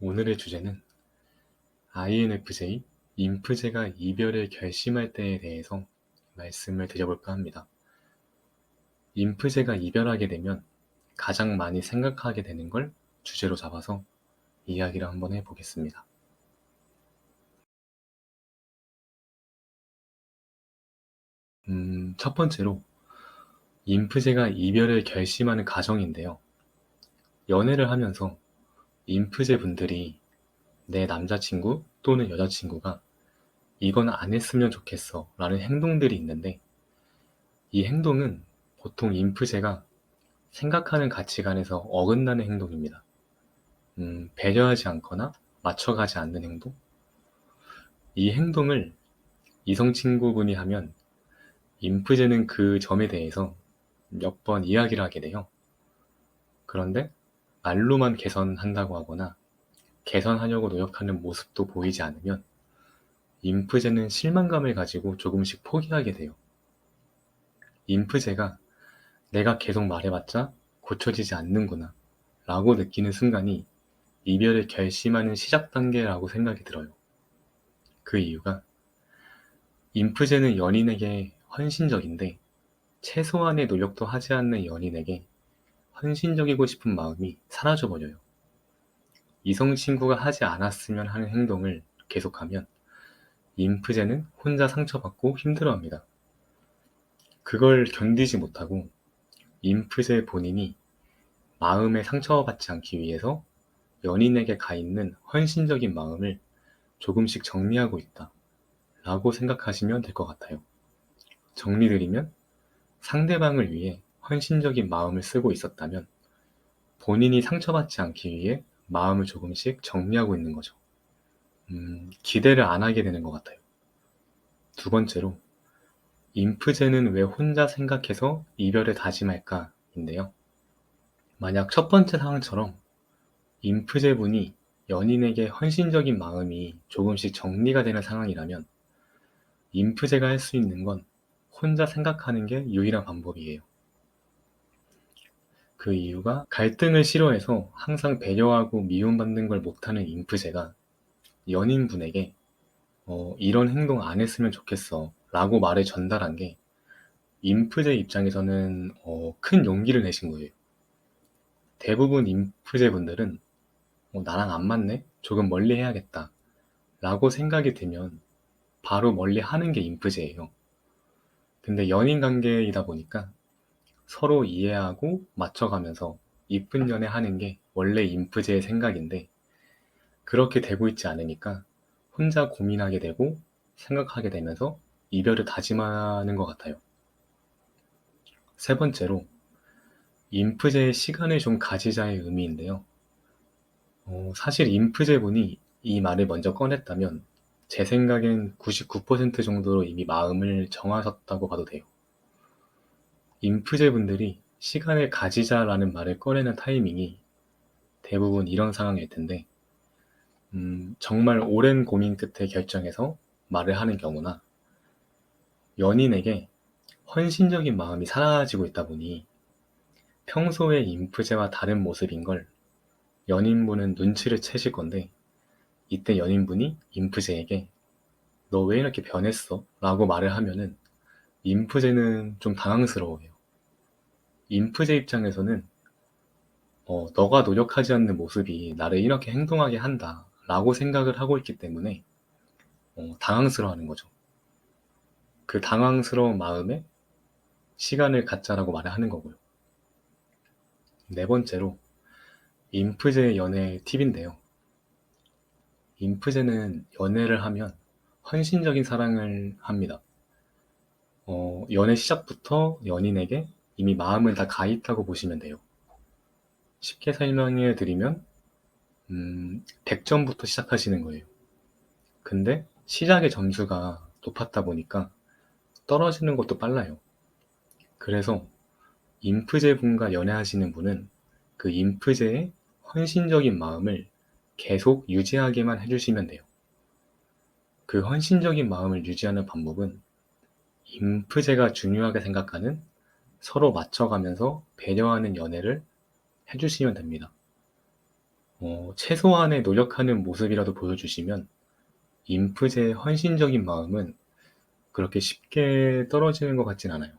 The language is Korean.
오늘의 주제는 INFJ, 인프제가 이별을 결심할 때에 대해서 말씀을 드려볼까 합니다. 인프제가 이별하게 되면 가장 많이 생각하게 되는 걸 주제로 잡아서 이야기를 한번 해보겠습니다. 음, 첫 번째로 인프제가 이별을 결심하는 가정인데요. 연애를 하면서 인프제 분들이 내 남자친구 또는 여자친구가 이건 안 했으면 좋겠어 라는 행동들이 있는데 이 행동은 보통 인프제가 생각하는 가치관에서 어긋나는 행동입니다. 음, 배려하지 않거나 맞춰가지 않는 행동? 이 행동을 이성 친구분이 하면 인프제는 그 점에 대해서 몇 번 이야기를 하게 돼요. 그런데 말로만 개선한다고 하거나 개선하려고 노력하는 모습도 보이지 않으면 인프제는 실망감을 가지고 조금씩 포기하게 돼요. 인프제가 내가 계속 말해봤자 고쳐지지 않는구나 라고 느끼는 순간이 이별을 결심하는 시작 단계라고 생각이 들어요. 그 이유가 인프제는 연인에게 헌신적인데 최소한의 노력도 하지 않는 연인에게 헌신적이고 싶은 마음이 사라져 버려요. 이성 친구가 하지 않았으면 하는 행동을 계속하면 인프제는 혼자 상처받고 힘들어합니다. 그걸 견디지 못하고 인프제 본인이 마음에 상처받지 않기 위해서 연인에게 가 있는 헌신적인 마음을 조금씩 정리하고 있다. 라고 생각하시면 될 것 같아요. 정리드리면 상대방을 위해 헌신적인 마음을 쓰고 있었다면 본인이 상처받지 않기 위해 마음을 조금씩 정리하고 있는 거죠. 음, 기대를 안 하게 되는 것 같아요. 두 번째로, 인프제는 왜 혼자 생각해서 이별을 다짐할까? 인데요. 만약 첫 번째 상황처럼 인프제 분이 연인에게 헌신적인 마음이 조금씩 정리가 되는 상황이라면 인프제가 할 수 있는 건 혼자 생각하는 게 유일한 방법이에요. 그 이유가 갈등을 싫어해서 항상 배려하고 미움받는 걸 못하는 인프제가 연인분에게 어, 이런 행동 안 했으면 좋겠어 라고 말을 전달한 게 인프제 입장에서는 어, 큰 용기를 내신 거예요. 대부분 인프제 분들은 어, 나랑 안 맞네? 조금 멀리 해야겠다 라고 생각이 들면 바로 멀리 하는 게 인프제예요. 근데 연인 관계이다 보니까 서로 이해하고 맞춰가면서 이쁜 연애 하는 게 원래 인프제의 생각인데 그렇게 되고 있지 않으니까 혼자 고민하게 되고 생각하게 되면서 이별을 다짐하는 것 같아요. 세 번째로 인프제의 시간을 좀 가지자의 의미인데요. 어, 사실 인프제분이 이 말을 먼저 꺼냈다면 제 생각엔 99% 정도로 이미 마음을 정하셨다고 봐도 돼요. 인프제 분들이 시간을 가지자라는 말을 꺼내는 타이밍이 대부분 이런 상황일 텐데, 음, 정말 오랜 고민 끝에 결정해서 말을 하는 경우나, 연인에게 헌신적인 마음이 사라지고 있다 보니, 평소의 인프제와 다른 모습인 걸 연인분은 눈치를 채실 건데, 이때 연인분이 인프제에게 너 왜 이렇게 변했어? 라고 말을 하면은 인프제는 좀 당황스러워요. 인프제 입장에서는 어, 너가 노력하지 않는 모습이 나를 이렇게 행동하게 한다 라고 생각을 하고 있기 때문에 어, 당황스러워하는 거죠. 그 당황스러운 마음에 시간을 갖자라고 말을 하는 거고요. 네 번째로 인프제 연애 팁인데요. 인프제는 연애를 하면 헌신적인 사랑을 합니다. 어, 연애 시작부터 연인에게 이미 마음은 다가 있다고 보시면 돼요. 쉽게 설명해 드리면, 음, 100점부터 시작하시는 거예요. 근데 시작의 점수가 높았다 보니까 떨어지는 것도 빨라요. 그래서 인프제 분과 연애하시는 분은 그 인프제의 헌신적인 마음을 계속 유지하게만 해주시면 돼요. 그 헌신적인 마음을 유지하는 방법은 인프제가 중요하게 생각하는 서로 맞춰가면서 배려하는 연애를 해주시면 됩니다. 어, 최소한의 노력하는 모습이라도 보여주시면 인프제의 헌신적인 마음은 그렇게 쉽게 떨어지는 것 같진 않아요.